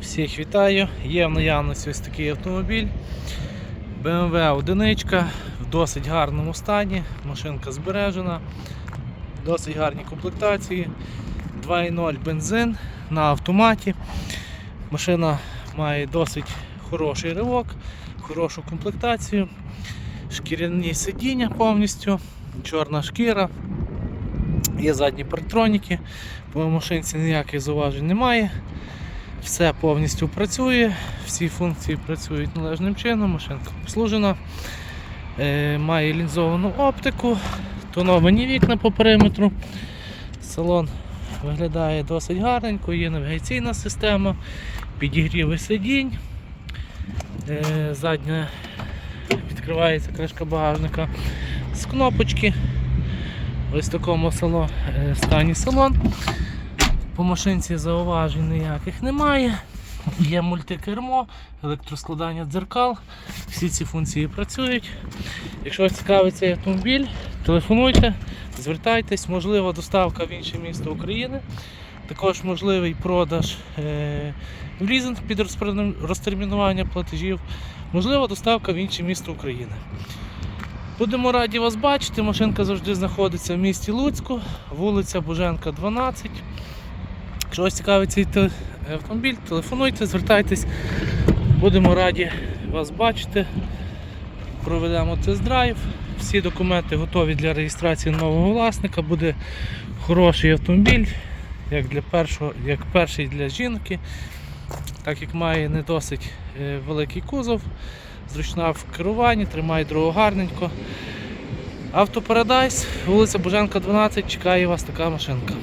Всіх вітаю! Є в наявності ось такий автомобіль. BMW одиничка в досить гарному стані. Машинка збережена, досить гарні комплектації. 2.0 бензин на автоматі. Машина має досить хороший ривок, хорошу комплектацію, шкіряні сидіння повністю, чорна шкіра. Є задні парктроніки, по машинці ніяких зауважень немає. Все повністю працює, всі функції працюють належним чином, машинка обслужена, е, має лінзовану оптику, тоновані вікна по периметру. Салон виглядає досить гарненько, є навігаційна система, підігріви сидінь. Е, задня відкривається кришка багажника з кнопочки. Ось такому е, стані салон. По машинці зауважень ніяких немає. Є мультикермо, електроскладання дзеркал. Всі ці функції працюють. Якщо вас цікавить цей автомобіль, телефонуйте, звертайтесь, можлива доставка в інше місто України. Також можливий продаж е, в лізинг під розтермінування платежів, можлива доставка в інше місто України. Будемо раді вас бачити. Машинка завжди знаходиться в місті Луцьку, вулиця Боженка, 12. Якщо вас цікавить цей автомобіль, телефонуйте, звертайтесь. Будемо раді вас бачити. Проведемо тест-драйв. Всі документи готові для реєстрації нового власника. Буде хороший автомобіль, як для першого, як перший для жінки, так як має не досить е, великий кузов, зручна в керуванні, тримає дорогу гарненько. Автопарадайс, вулиця Боженка, 12, чекає вас така машинка.